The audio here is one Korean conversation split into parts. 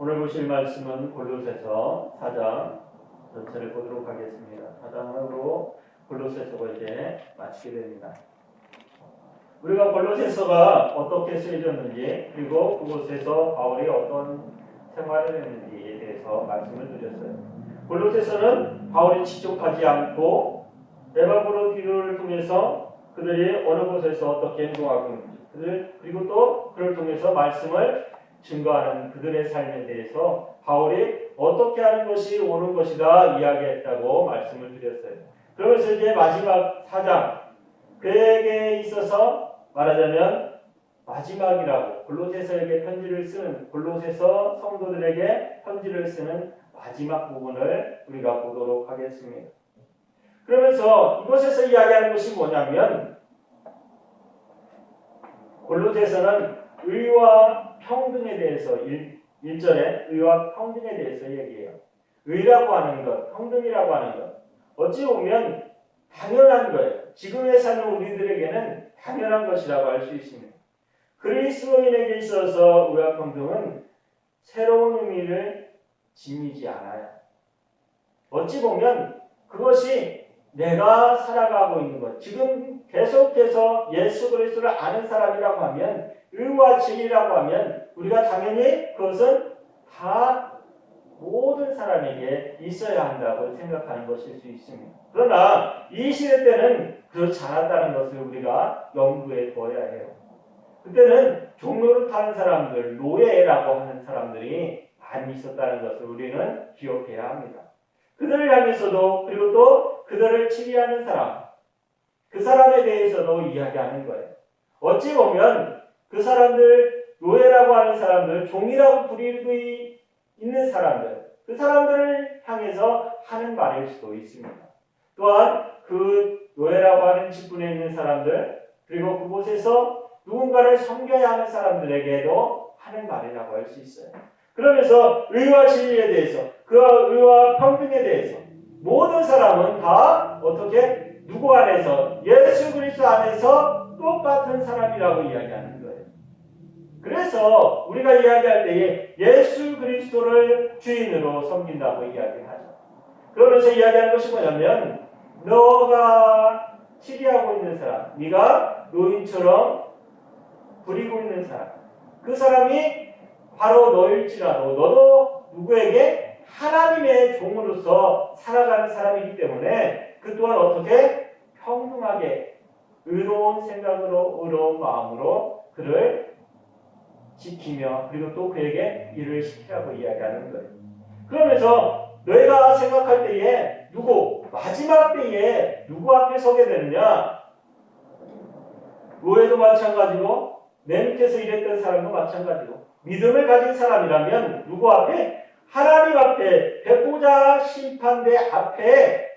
오늘 보실 말씀은 골로새서 4장 전체를 보도록 하겠습니다. 4장으로 골로새서가 이제 마치게 됩니다. 우리가 골로새서가 어떻게 쓰여졌는지 그리고 그곳에서 바울이 어떤 생활을 했는지에 대해서 말씀을 드렸어요. 골로새서는 바울이 직접 하지 않고 에바브로디를 통해서 그들이 어느 곳에서 어떻게 행동하고 있는지 그리고 또 그를 통해서 말씀을 증거하는 그들의 삶에 대해서 바울이 어떻게 하는 것이 옳은 것이다 이야기했다고 말씀을 드렸어요. 그러면서 이제 마지막 사장 그에게 있어서 말하자면 마지막이라고 골로새서에게 편지를 쓰는 골로새서 성도들에게 편지를 쓰는 마지막 부분을 우리가 보도록 하겠습니다. 그러면서 이곳에서 이야기하는 것이 뭐냐면 골로새서는 의와 평등에 대해서 일, 1절에 의와 평등에 대해서 얘기해요. 의라고 하는 것, 평등이라고 하는 것. 어찌 보면 당연한 거예요. 지금에 사는 우리들에게는 당연한 것이라고 할 수 있습니다. 그리스도인에게 있어서 의와 평등은 새로운 의미를 지니지 않아요. 어찌 보면 그것이 내가 살아가고 있는 것, 지금 계속해서 예수 그리스도를 아는 사람이라고 하면 의와 진리라고 하면 우리가 당연히 그것은 다 모든 사람에게 있어야 한다고 생각하는 것일 수 있습니다. 그러나 이 시대 때는 그렇지 않았다는 것을 우리가 염두에 둬야 해요. 그때는 종로를 타는 사람들, 노예라고 하는 사람들이 많이 있었다는 것을 우리는 기억해야 합니다. 그들을 향해서도 그리고 또 그들을 치리하는 사람, 그 사람에 대해서도 이야기하는 거예요. 어찌 보면 그 사람들, 노예라고 하는 사람들, 종이라고 부리고 있는 사람들, 그 사람들을 향해서 하는 말일 수도 있습니다. 또한 그 노예라고 하는 직분에 있는 사람들, 그리고 그곳에서 누군가를 섬겨야 하는 사람들에게도 하는 말이라고 할 수 있어요. 그러면서 의와 진리에 대해서, 그 의와 평등에 대해서 모든 사람은 다 어떻게 누구 안에서 예수 그리스도 안에서 똑같은 사람이라고 이야기하는 거예요. 그래서 우리가 이야기할 때에 예수 그리스도를 주인으로 섬긴다고 이야기하죠. 그러면서 이야기하는 것이 뭐냐면 너가 치리하고 있는 사람, 네가 노인처럼 부리고 있는 사람, 그 사람이 바로 너일지라도 너도 누구에게 하나님의 종으로서 살아가는 사람이기 때문에 그 또한 어떻게 평등하게 의로운 생각으로 의로운 마음으로 그를 지키며 그리고 또 그에게 일을 시키라고 이야기하는 거예요. 그러면서 너희가 생각할 때에 누구 마지막 때에 누구 앞에 서게 되느냐? 노예도 마찬가지고 내 밑에서 일했던 사람도 마찬가지고 믿음을 가진 사람이라면 누구 앞에 하나님 앞에 배보자 심판대 앞에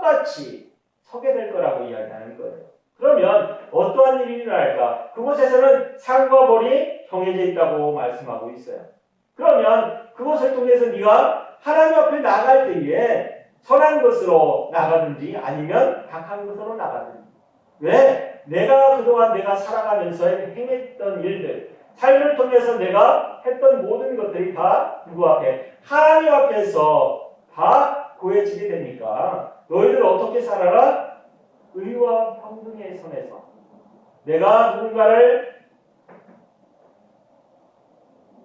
똑같이 서게 될 거라고 이야기하는 거예요. 그러면 어떠한 일이 일어날까? 그곳에서는 상과 벌이 정해져 있다고 말씀하고 있어요. 그러면 그것을 통해서 네가 하나님 앞에 나갈 때에 선한 것으로 나가든지 아니면 악한 것으로 나가든지 왜? 내가 그동안 내가 살아가면서 행했던 일들 삶을 통해서 내가 했던 모든 것들이 다 누구 앞에 하나님 앞에서 다 고해지게 되니까 너희들 어떻게 살아라? 의와 평등의 선에서 내가 누군가를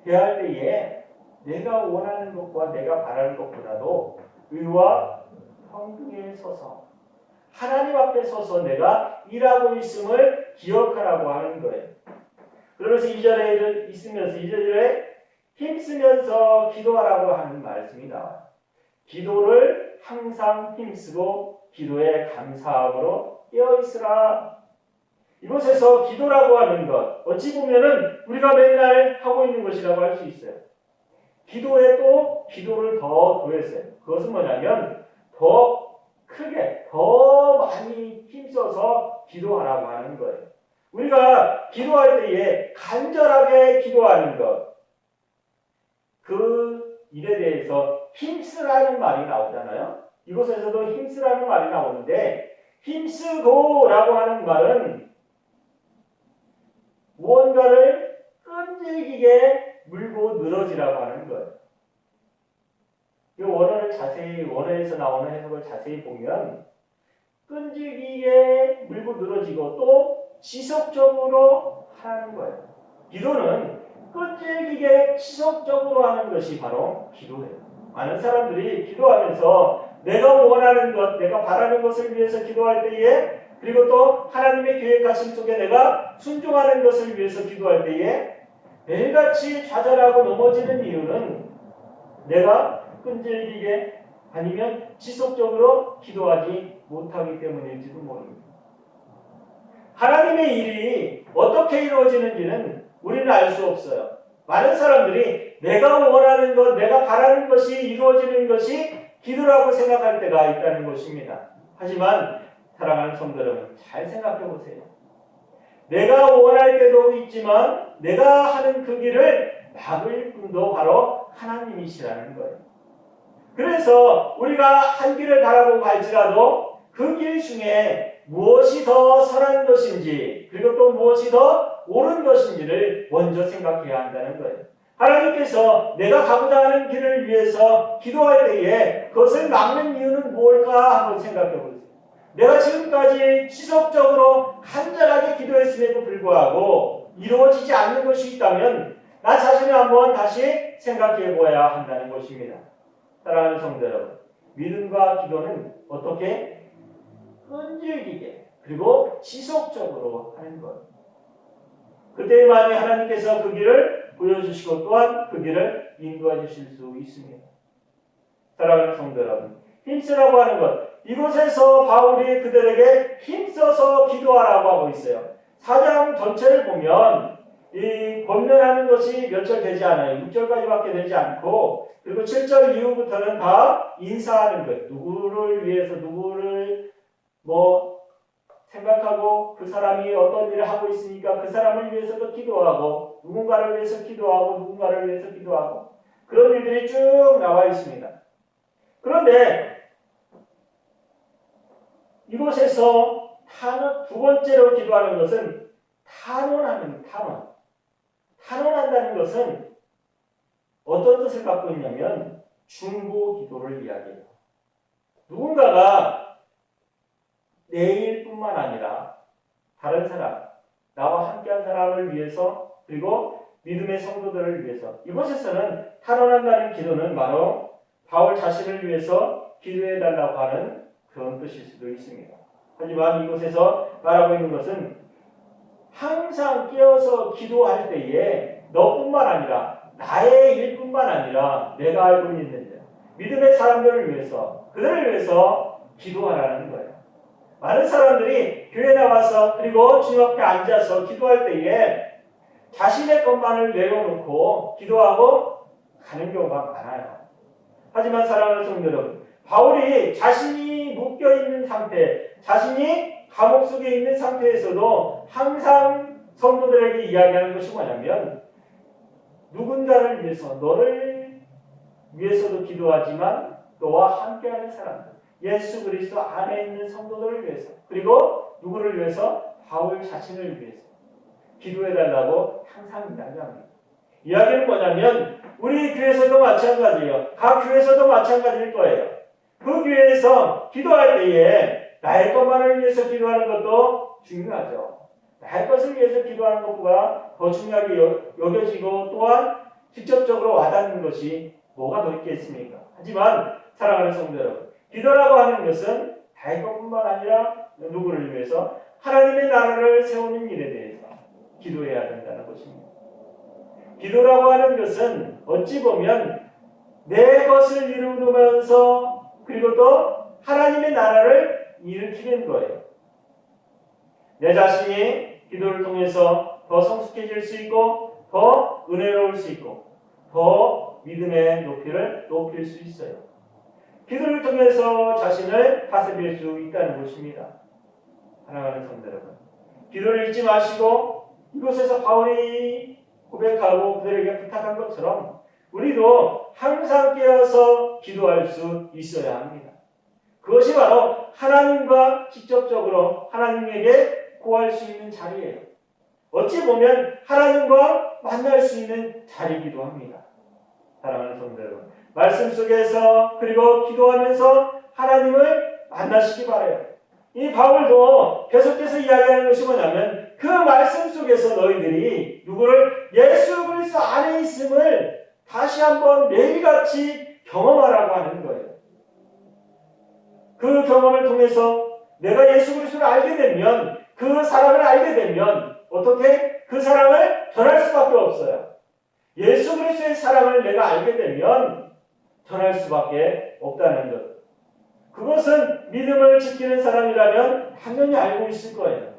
대할 때에 내가 원하는 것과 내가 바라는 것보다도 의와 평등에 서서 하나님 앞에 서서 내가 일하고 있음을 기억하라고 하는 거예요. 그러면서 이 자리에 있으면서 이 자리에 힘쓰면서 기도하라고 하는 말씀이 나와요. 기도를 항상 힘쓰고 기도에 감사함으로 깨어 있으라. 이곳에서 기도라고 하는 것 어찌 보면은 우리가 맨날 하고 있는 것이라고 할 수 있어요. 기도에 또 기도를 더 더했어요. 그것은 뭐냐면 더 크게 더 많이 힘써서 기도하라고 하는 거예요. 우리가 기도할 때에 간절하게 기도하는 것, 그 일에 대해서 힘쓰라는 말이 나오잖아요. 이곳에서도 힘쓰라는 말이 나오는데, 힘쓰고라고 하는 말은 무언가를 끈질기게 물고 늘어지라고 하는 거예요. 이 원어를 자세히 원어에서 나오는 해석을 자세히 보면 끈질기게 물고 늘어지고 또 지속적으로 하는 거예요. 기도는 끈질기게 지속적으로 하는 것이 바로 기도예요. 많은 사람들이 기도하면서 내가 원하는 것, 내가 바라는 것을 위해서 기도할 때에 그리고 또 하나님의 계획하심 속에 내가 순종하는 것을 위해서 기도할 때에 매일같이 좌절하고 넘어지는 이유는 내가 끈질기게 아니면 지속적으로 기도하지 못하기 때문일지도 모릅니다. 하나님의 일이 어떻게 이루어지는지는 우리는 알 수 없어요. 많은 사람들이 내가 원하는 것, 내가 바라는 것이 이루어지는 것이 기도라고 생각할 때가 있다는 것입니다. 하지만 사랑하는 성도 여러분, 잘 생각해 보세요. 내가 원할 때도 있지만 내가 하는 그 길을 막을 분도 바로 하나님이시라는 거예요. 그래서 우리가 한 길을 바라보고 갈지라도 그 길 중에 무엇이 더 선한 것인지 그리고 또 무엇이 더 옳은 것인지를 먼저 생각해야 한다는 거예요. 하나님께서 내가 가고자 하는 길을 위해서 기도할 때에 그것을 막는 이유는 무엇일까 한번 생각해 보세요. 내가 지금까지 지속적으로 간절하게 기도했음에도 불구하고 이루어지지 않는 것이 있다면 나 자신을 한번 다시 생각해 보아야 한다는 것입니다. 사랑하는 성도 여러분, 믿음과 기도는 어떻게 끈질기게 그리고 지속적으로 하는 것. 그때만이 하나님께서 그 길을 보여주시고 또한 그 길을 인도해 주실 수 있습니다. 사랑하는 성도 여러분, 힘쓰라고 하는 것. 이곳에서 바울이 그들에게 힘써서 기도하라고 하고 있어요. 사장 전체를 보면 이 권면하는 것이 몇 절 되지 않아요. 6절까지밖에 되지 않고 그리고 7절 이후부터는 다 인사하는 것. 누구를 위해서 누구를 뭐 생각하고 그 사람이 어떤 일을 하고 있으니까 그 사람을 위해서도 기도하고 누군가를 위해서 기도하고 누군가를 위해서 기도하고 그런 일들이 쭉 나와 있습니다. 그런데 이곳에서 탄원, 두 번째로 기도하는 것은 탄원하는 탄원. 탄원한다는 것은 어떤 뜻을 갖고 있냐면 중보 기도를 이야기해요. 누군가가 내일뿐만 아니라 다른 사람, 나와 함께한 사람을 위해서 그리고 믿음의 성도들을 위해서 이곳에서는 탄원한다는 기도는 바로 바울 자신을 위해서 기도해 달라고 하는 그런 뜻일 수도 있습니다. 하지만 이곳에서 말하고 있는 것은 항상 깨어서 기도할 때에 너뿐만 아니라 나의 일뿐만 아니라 내가 알고 있는 믿음의 사람들을 위해서 그들을 위해서 기도하라는 거예요. 많은 사람들이 교회 나와서 그리고 주님 앞에 앉아서 기도할 때에 자신의 것만을 내려놓고 기도하고 가는 경우가 많아요. 하지만 사랑하는 성도 여러분, 바울이 자신이 묶여 있는 상태, 자신이 감옥 속에 있는 상태에서도 항상 성도들에게 이야기하는 것이 뭐냐면 누군가를 위해서 너를 위해서도 기도하지만 너와 함께하는 사람들, 예수 그리스도 안에 있는 성도들을 위해서 그리고 누구를 위해서 바울 자신을 위해서 기도해 달라고 항상 이야기합니다. 이야기는 뭐냐면 우리 교회에서도 마찬가지예요. 각 교회에서도 마찬가지일 거예요. 그 교회에서 기도할 때에 나의 것만을 위해서 기도하는 것도 중요하죠. 나의 것을 위해서 기도하는 것보다 더 중요하게 여겨지고 또한 직접적으로 와닿는 것이 뭐가 더 있겠습니까? 하지만 사랑하는 성도 여러분, 기도라고 하는 것은 나의 것뿐만 아니라 누구를 위해서 하나님의 나라를 세우는 일에 대해서 기도해야 된다는 것입니다. 기도라고 하는 것은 어찌 보면 내 것을 이루면서 그리고 또 하나님의 나라를 일으키는 거예요. 내 자신이 기도를 통해서 더 성숙해질 수 있고 더 은혜로울 수 있고 더 믿음의 높이를 높일 수 있어요. 기도를 통해서 자신을 다스릴 수 있다는 것입니다. 사랑하는 성도 여러분, 기도를 잊지 마시고 이곳에서 바울이 고백하고 그들에게 부탁한 것처럼 우리도 항상 깨어서 기도할 수 있어야 합니다. 그것이 바로 하나님과 직접적으로 하나님에게 구할 수 있는 자리예요. 어찌 보면 하나님과 만날 수 있는 자리이기도 합니다. 사랑하는 성도 여러분, 말씀 속에서 그리고 기도하면서 하나님을 만나시기 바래요. 이 바울도 계속해서 이야기하는 것이 뭐냐면 그 말씀 속에서 너희들이 누구를 예수 그리스도 안에 있음을 다시 한번 매일같이 경험하라고 하는 거예요. 그 경험을 통해서 내가 예수 그리스도를 알게 되면 그 사람을 알게 되면 어떻게 그 사람을 전할 수밖에 없어요. 예수 그리스도의 사랑을 내가 알게 되면 전할 수밖에 없다는 것. 그것은 믿음을 지키는 사람이라면 당연히 알고 있을 거예요.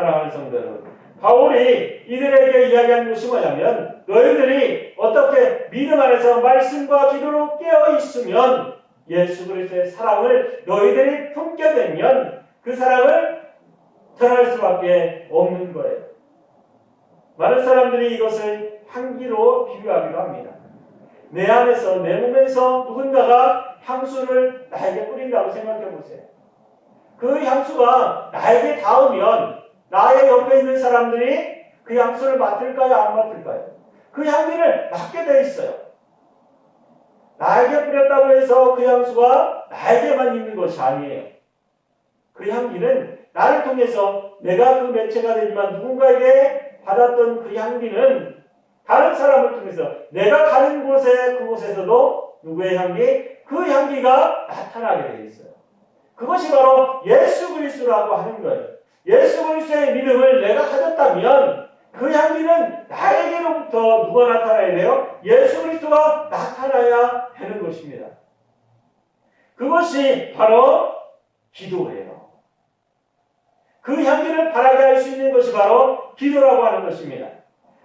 사랑하는 성도 여러분. 바울이 이들에게 이야기한 것이 뭐냐면 너희들이 어떻게 믿음 안에서 말씀과 기도로 깨어 있으면 예수 그리스도의 사랑을 너희들이 품게 되면 그 사랑을 전할 수밖에 없는 거예요. 많은 사람들이 이것을 향기로 비유하기도 합니다. 내 안에서 내 몸에서 누군가가 향수를 나에게 뿌린다고 생각해 보세요. 그 향수가 나에게 닿으면 나의 옆에 있는 사람들이 그 향수를 맡을까요? 안 맡을까요? 그 향기를 맡게 돼 있어요. 나에게 뿌렸다고 해서 그 향수가 나에게만 있는 것이 아니에요. 그 향기는 나를 통해서 내가 그 매체가 되지만 누군가에게 받았던 그 향기는 다른 사람을 통해서 내가 가는 곳에 그곳에서도 누구의 향기? 그 향기가 나타나게 되어 있어요. 그것이 바로 예수 그리스도라고 하는 거예요. 예수 그리스도의 믿음을 내가 가졌다면 그 향기는 나에게로부터 누가 나타나야 돼요? 예수 그리스도가 나타나야 되는 것입니다. 그것이 바로 기도예요. 그 향기를 바라게 할 수 있는 것이 바로 기도라고 하는 것입니다.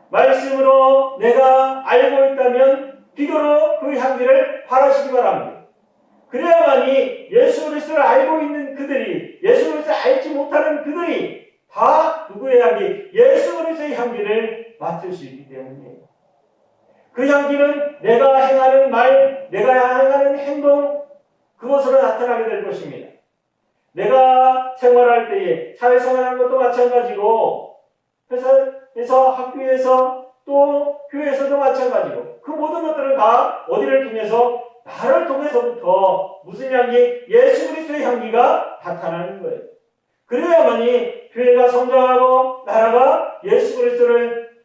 말씀으로 내가 알고 있다면 기도로 그 향기를 바라시기 바랍니다. 그래야만이 예수 그리스도를 알고 있는 그들이 예수 그리스도를 알지 못하는 그들이 다 누구의 향기? 예수 그리스도의 향기를 맡을 수 있기 때문이에요. 그 향기는 내가 행하는 말, 내가 행하는 행동 그것으로 나타나게 될 것입니다. 내가 생활할 때에 사회생활하는 것도 마찬가지고 회사에서 학교에서 또 교회에서도 마찬가지고 그 모든 것들은 다 어디를 통해서 나를 통해서부터 무슨 향기? 예수 그리스도의 향기가 나타나는 거예요. 그래야만이 교회가 성장하고 나라가 예수 그리스도를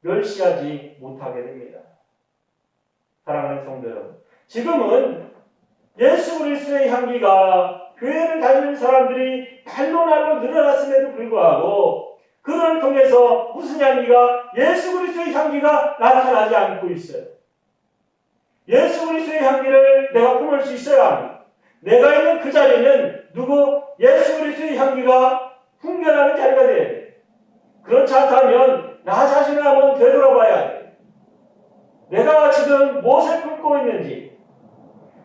멸시하지 못하게 됩니다. 사랑하는 성도 여러분, 지금은 예수 그리스도의 향기가 교회를 다니는 사람들이 날로 날로 늘어났음에도 불구하고 그들을 통해서 무슨 향기가 예수 그리스도의 향기가 나타나지 않고 있어요. 예수 그리스도의 향기를 내가 품을 수 있어야 합니다. 내가 있는 그 자리는 누구 예수 그리스도의 향기가 풍겨나는 자리가 돼야 돼. 그렇지 않다면 나 자신을 한번 되돌아봐야 돼. 내가 지금 무엇을 품고 있는지,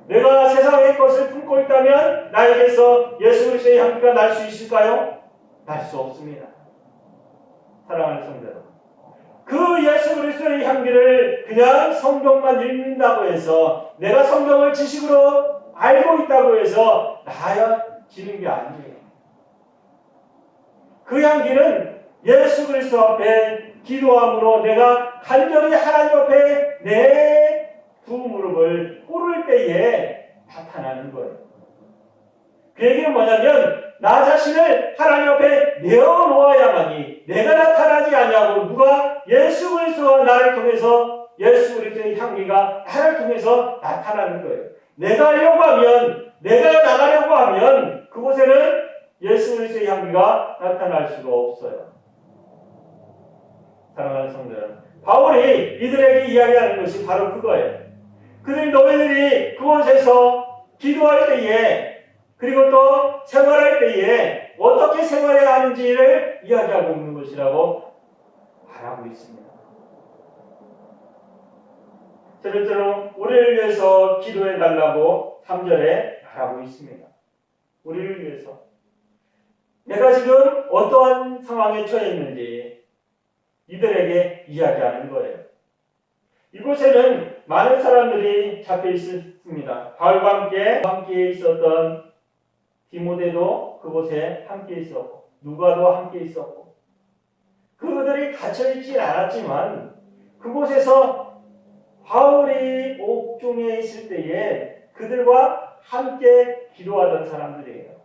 내가 세상의 것을 품고 있다면 나에게서 예수 그리스도의 향기가 날 수 있을까요? 날 수 없습니다. 사랑하는 여러분. 그 예수 그리스도의 향기를 그냥 성경만 읽는다고 해서 내가 성경을 지식으로 알고 있다고 해서 나아지는 게 아니에요. 그 향기는 예수 그리스도 앞에 기도함으로 내가 간절히 하나님 앞에 내 두 무릎을 꿇을 때에 나타나는 거예요. 그 얘기는 뭐냐면 나 자신을 하나님 앞에 내어 놓아야만이 내가 나타나지 아니하고 누가 예수 그리스도가 나를 통해서 예수 그리스도의 향기가 나를 통해서 나타나는 거예요. 내가 하려고 하면 내가 나가려고 하면 그곳에는 예수 그리스도의 향기가 나타날 수가 없어요. 사랑하는 여러분, 바울이 이들에게 이야기하는 것이 바로 그거예요. 그들이 너희들이 그곳에서 기도할 때에 그리고 또 생활할 때에 어떻게 생활해야 하는지를 이야기하고 있는 것이라고 말하고 있습니다. 세 번째로 우리를 위해서 기도해 달라고 3절에 말하고 있습니다. 우리를 위해서 내가 지금 어떠한 상황에 처해 있는지 이들에게 이야기하는 거예요. 이곳에는 많은 사람들이 잡혀 있습니다. 바울과 함께 함께 있었던 디모데도 그곳에 함께 있었고 누가도 함께 있었고 그들이 갇혀 있지 않았지만 그곳에서 바울이 옥중에 있을 때에 그들과 함께 기도하던 사람들이에요.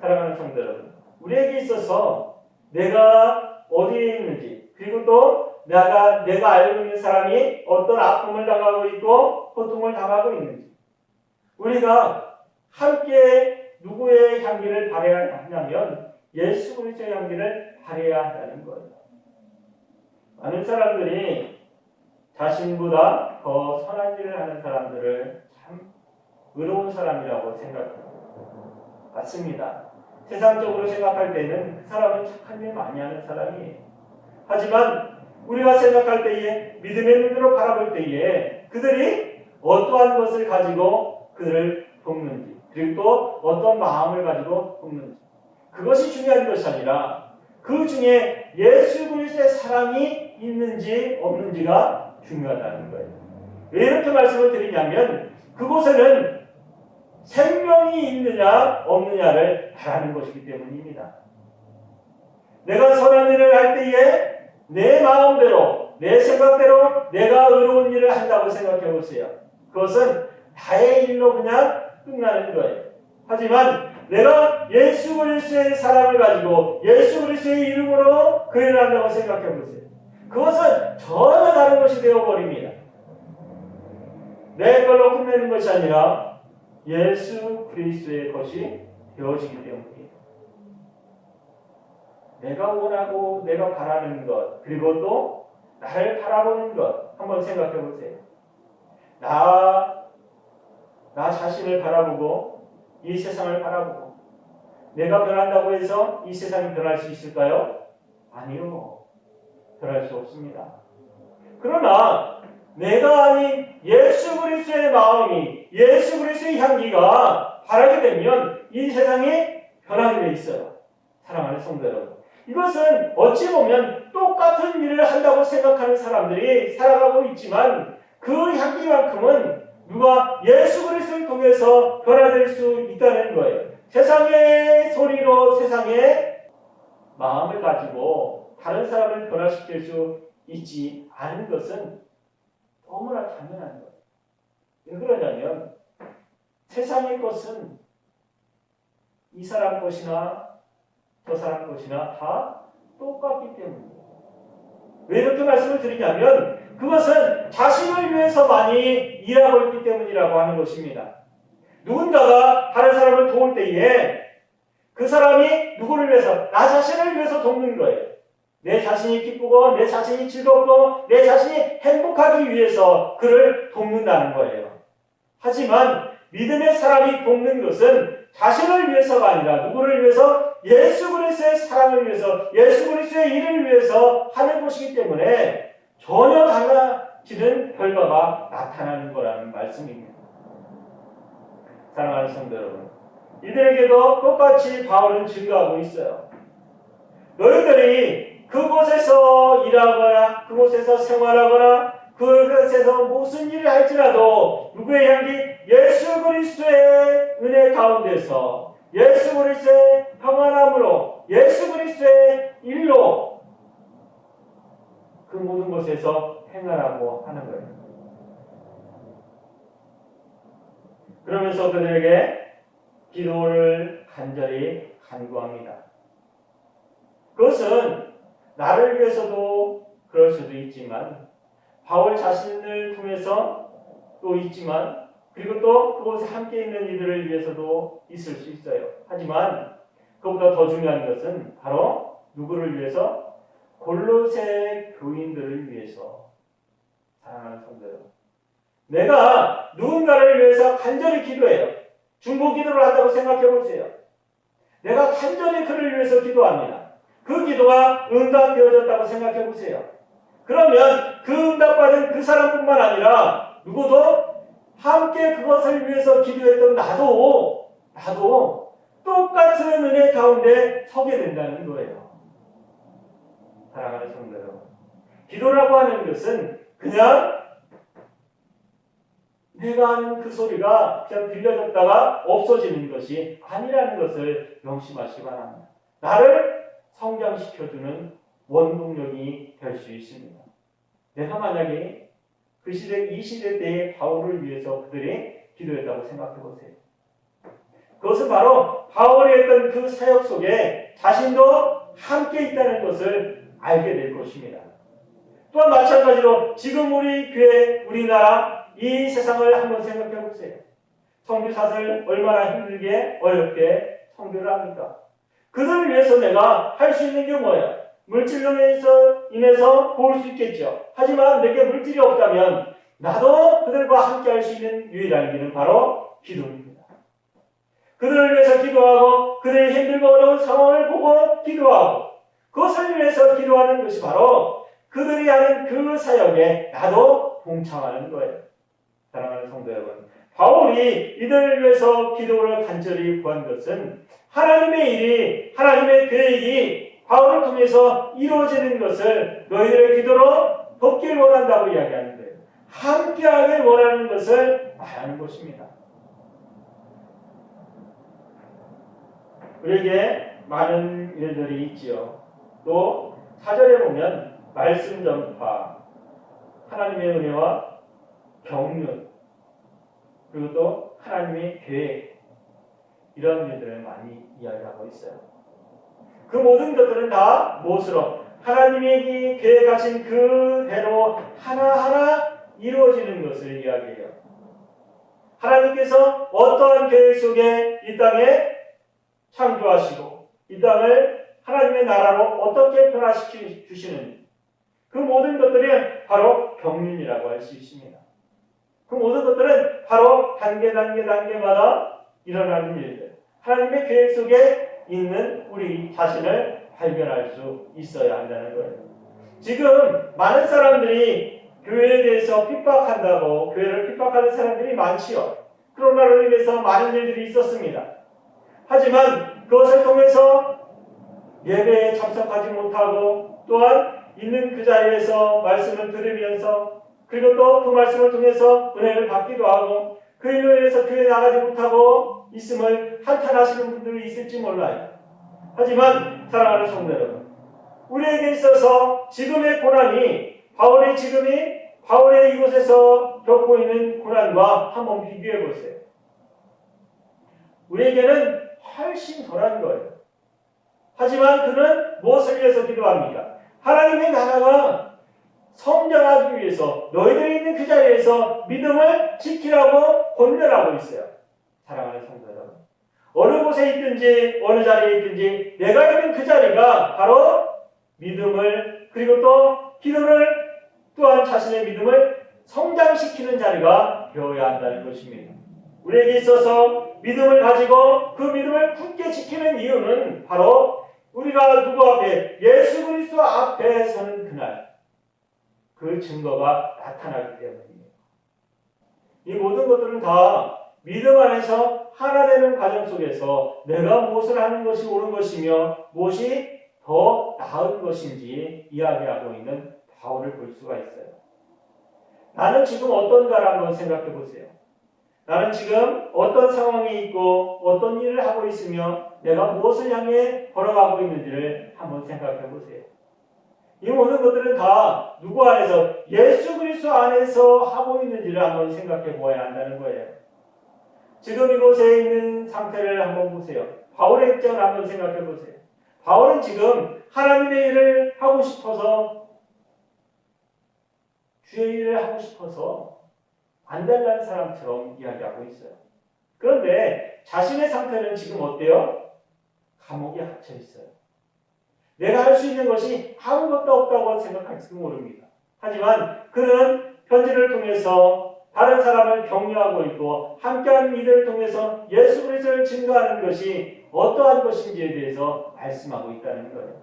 사랑하는 성도 여러분, 우리에게 있어서 내가 어디에 있는지 그리고 또 내가 내가 알고 있는 사람이 어떤 아픔을 당하고 있고 고통을 당하고 있는지 우리가 함께 누구의 향기를 발해야 하냐면 예수 그리스도의 향기를 발해야 한다는 거예요. 많은 사람들이 자신보다 더 선한 일을 하는 사람들을 참 의로운 사람이라고 생각합니다. 맞습니다. 세상적으로 생각할 때는 그 사람은 착한 일 많이 하는 사람이에요. 하지만 우리가 생각할 때에 믿음의 눈으로 바라볼 때에 그들이 어떠한 것을 가지고 그들을 돕는지 그리고 또 어떤 마음을 가지고 돕는지 그것이 중요한 것이 아니라 그 중에 예수 그리스도의 사랑이 있는지 없는지가 중요하다는 거예요. 왜 이렇게 말씀을 드리냐면 그곳에는 생명이 있느냐 없느냐를 바라는 것이기 때문입니다. 내가 선한 일을 할 때에 내 마음대로 내 생각대로 내가 의로운 일을 한다고 생각해 보세요. 그것은 나의 일로 그냥 끝나는 거예요. 하지만 내가 예수 그리스도의 사랑을 가지고 예수 그리스도의 이름으로 그 일을 한다고 생각해 보세요. 그것은 전혀 다른 것이 되어 버립니다. 내 걸로 끝내는 것이 아니라 예수 그리스도의 것이 되어지기 때문이에요. 내가 원하고 내가 바라는 것 그리고 또 나를 바라보는 것 한번 생각해 보세요. 나, 나 자신을 바라보고 이 세상을 바라보고 내가 변한다고 해서 이 세상이 변할 수 있을까요? 아니요. 변할 수 없습니다. 그러나 내가 아닌 예수 그리스도의 마음이 예수 그리스도의 향기가 바라게 되면 이 세상이 변하게 돼 있어요. 사랑하는 성도 여러분. 이것은 어찌 보면 똑같은 일을 한다고 생각하는 사람들이 살아가고 있지만 그 향기만큼은 누가 예수 그리스도를 통해서 변화될 수 있다는 거예요. 세상의 소리로 세상의 마음을 가지고 다른 사람을 변화시킬 수 있지 않은 것은 너무나 당연한 거예요. 왜 그러냐면 세상의 것은 이 사람 것이나 저 사람 것이나 다 똑같기 때문이에요. 왜 이렇게 말씀을 드리냐면 그것은 자신을 위해서 많이 일하고 있기 때문이라고 하는 것입니다. 누군가가 다른 사람을 도울 때에 그 사람이 누구를 위해서 나 자신을 위해서 돕는 거예요. 내 자신이 기쁘고 내 자신이 즐겁고 내 자신이 행복하기 위해서 그를 돕는다는 거예요. 하지만 믿음의 사람이 돕는 것은 자신을 위해서가 아니라 누구를 위해서 예수 그리스도의 사랑을 위해서 예수 그리스도의 일을 위해서 하는 것이기 때문에 전혀 달라지는 결과가 나타나는 거라는 말씀입니다. 사랑하는 성도 여러분, 이들에게도 똑같이 바울은 증거하고 있어요. 너희들이 그곳에서 일하거나 그곳에서 생활하거나 그곳에서 무슨 일을 할지라도 누구의 향기 예수 그리스도의 은혜 가운데서 예수 그리스도의 평안함으로 예수 그리스도의 일로 그 모든 곳에서 행하라고 하는 거예요. 그러면서 그들에게 기도를 간절히 간구합니다. 그것은 나를 위해서도 그럴 수도 있지만 바울 자신을 통해서 또 있지만 그리고 또 그곳에 함께 있는 이들을 위해서도 있을 수 있어요. 하지만 그보다 더 중요한 것은 바로 누구를 위해서 골로새 교인들을 위해서 사랑하는 성도요. 내가 누군가를 위해서 간절히 기도해요. 중보 기도를 한다고 생각해 보세요. 내가 간절히 그를 위해서 기도합니다. 그 기도가 응답되어졌다고 생각해 보세요. 그러면 그 응답받은 그 사람뿐만 아니라 누구도 함께 그것을 위해서 기도했던 나도 나도 똑같은 은혜 가운데 서게 된다는 거예요. 사랑하는 성도 여러분. 기도라고 하는 것은 그냥 내가 하는 그 소리가 그냥 들려졌다가 없어지는 것이 아니라는 것을 명심하시기 바랍니다. 나를 성장시켜주는 원동력이 될 수 있습니다. 내가 만약에 그 시대, 이 시대 때의 바울을 위해서 그들이 기도했다고 생각해 보세요. 그것은 바로 바울이 했던 그 사역 속에 자신도 함께 있다는 것을 알게 될 것입니다. 또한 마찬가지로 지금 우리 교회, 우리나라, 이 세상을 한번 생각해 보세요. 성교사들 얼마나 힘들게, 어렵게 성교를 합니까? 그들을 위해서 내가 할 수 있는 게 뭐예요? 물질로 인해서, 인해서 도울 수 있겠죠. 하지만 내게 물질이 없다면 나도 그들과 함께 할 수 있는 유일한 길은 바로 기도입니다. 그들을 위해서 기도하고 그들의 힘들고 어려운 상황을 보고 기도하고 그것을 위해서 기도하는 것이 바로 그들이 하는 그 사역에 나도 동참하는 거예요. 사랑하는 성도 여러분. 바울이 이들을 위해서 기도를 간절히 구한 것은 하나님의 일이, 하나님의 계획이 바울을 통해서 이루어지는 것을 너희들의 기도로 돕길 원한다고 이야기하는 거예요. 함께하길 원하는 것을 말하는 것입니다. 우리에게 많은 일들이 있지요. 또 사절에 보면 말씀 전파, 하나님의 은혜와 경륜, 그리고 또 하나님의 계획 이런 일들을 많이 이야기하고 있어요. 그 모든 것들은 다 무엇으로 하나님이 계획하신 그대로 하나하나 이루어지는 것을 이야기해요. 하나님께서 어떠한 계획 속에 이 땅에 창조하시고 이 땅을 하나님의 나라로 어떻게 변화시켜 주시는지 그 모든 것들이 바로 경륜이라고 할 수 있습니다. 그 모든 것들은 바로 단계 단계 단계마다 일어나는 일들. 하나님의 계획 속에 있는 우리 자신을 발견할 수 있어야 한다는 거예요. 지금 많은 사람들이 교회에 대해서 핍박한다고 교회를 핍박하는 사람들이 많지요. 코로나로 인해서 많은 일들이 있었습니다. 하지만 그것을 통해서 예배에 참석하지 못하고 또한 있는 그 자리에서 말씀을 들으면서 그리고 또 그 말씀을 통해서 은혜를 받기도 하고 그 일로 인해서 교회 나가지 못하고 있음을 한탄하시는 분들이 있을지 몰라요. 하지만 사랑하는 성도 여러분, 우리에게 있어서 지금의 고난이 바울의 지금이 바울의 이곳에서 겪고 있는 고난과 한번 비교해 보세요. 우리에게는 훨씬 덜한 거예요. 하지만 그는 무엇을 위해서 기도합니까? 하나님의 나라가 성장하기 위해서 너희들이 있는 그 자리에서 믿음을 지키라고 권면하고 있어요. 사랑하는 성도 여러분. 어느 곳에 있든지 어느 자리에 있든지 내가 있는 그 자리가 바로 믿음을 그리고 또 기도를 또한 자신의 믿음을 성장시키는 자리가 되어야 한다는 것입니다. 우리에게 있어서 믿음을 가지고 그 믿음을 굳게 지키는 이유는 바로 우리가 누구 앞에 예수 그리스도 앞에 서는 그날 그 증거가 나타나기 때문입니다. 이 모든 것들은 다 믿음 안에서 하나 되는 과정 속에서 내가 무엇을 하는 것이 옳은 것이며 무엇이 더 나은 것인지 이야기하고 있는 바울을 볼 수가 있어요. 나는 지금 어떤가를 한번 생각해 보세요. 나는 지금 어떤 상황에 있고 어떤 일을 하고 있으며 내가 무엇을 향해 걸어가고 있는지를 한번 생각해 보세요. 이 모든 것들은 다 누구 안에서 예수 그리스도 안에서 하고 있는지를 한번 생각해 보아야 한다는 거예요. 지금 이곳에 있는 상태를 한번 보세요. 바울의 입장을 한번 생각해 보세요. 바울은 지금 하나님의 일을 하고 싶어서 주의 일을 하고 싶어서 안 된다는 사람처럼 이야기하고 있어요. 그런데 자신의 상태는 지금 어때요? 감옥에 갇혀 있어요. 내가 할 수 있는 것이 아무것도 없다고 생각할지도 모릅니다. 하지만 그는 편지를 통해서 다른 사람을 격려하고 있고 함께하는 이들을 통해서 예수 그리스도를 증거하는 것이 어떠한 것인지에 대해서 말씀하고 있다는 거예요.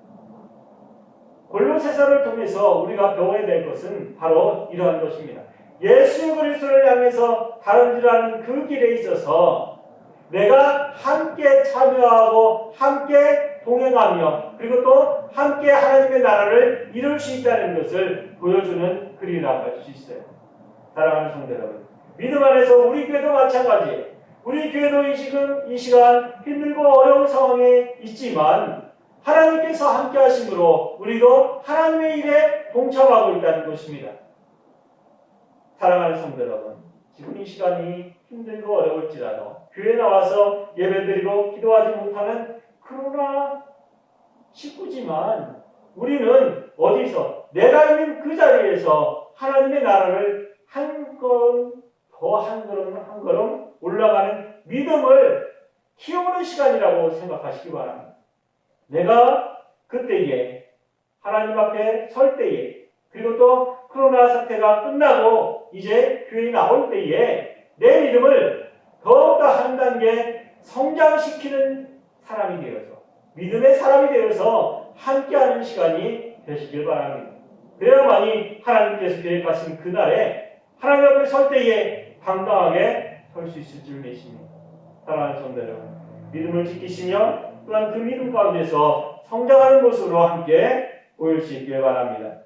골로새서를 통해서 우리가 배워야 될 것은 바로 이러한 것입니다. 예수 그리스도를 향해서 다른질하는 그 길에 있어서 내가 함께 참여하고 함께 동행하며 그리고 또 함께 하나님의 나라를 이룰 수 있다는 것을 보여주는 글이라고 할 수 있어요. 사랑하는 성도 여러분, 믿음 안에서 우리 교회도 마찬가지예요. 우리 교회도 이 지금 이 시간 힘들고 어려운 상황에 있지만 하나님께서 함께 하심으로 우리도 하나님의 일에 동참하고 있다는 것입니다. 사랑하는 성도 여러분, 지금 이 시간이 힘들고 어려울지라도 교회 나와서 예배드리고 기도하지 못하는 그러나 식구지만 우리는 어디서 내가 있는 그 자리에서 하나님의 나라를 한 걸음 더 한 걸음 한 걸음 올라가는 믿음을 키우는 시간이라고 생각하시기 바랍니다. 내가 그때에 하나님 앞에 설 때에 그리고 또 코로나 사태가 끝나고 이제 교회 나올 때에 내 믿음을 더욱더 한 단계 성장시키는 사람이 되어서 믿음의 사람이 되어서 함께하는 시간이 되시길 바랍니다. 그래야만이 하나님께서 계획하신 그날에 하나님 앞에 설 때에 당당하게 설 수 있을 줄 믿습니다. 사랑하는 성도 여러분, 믿음을 지키시며 또한 그 믿음 가운데서 성장하는 모습으로 함께 보일 수 있길 바랍니다.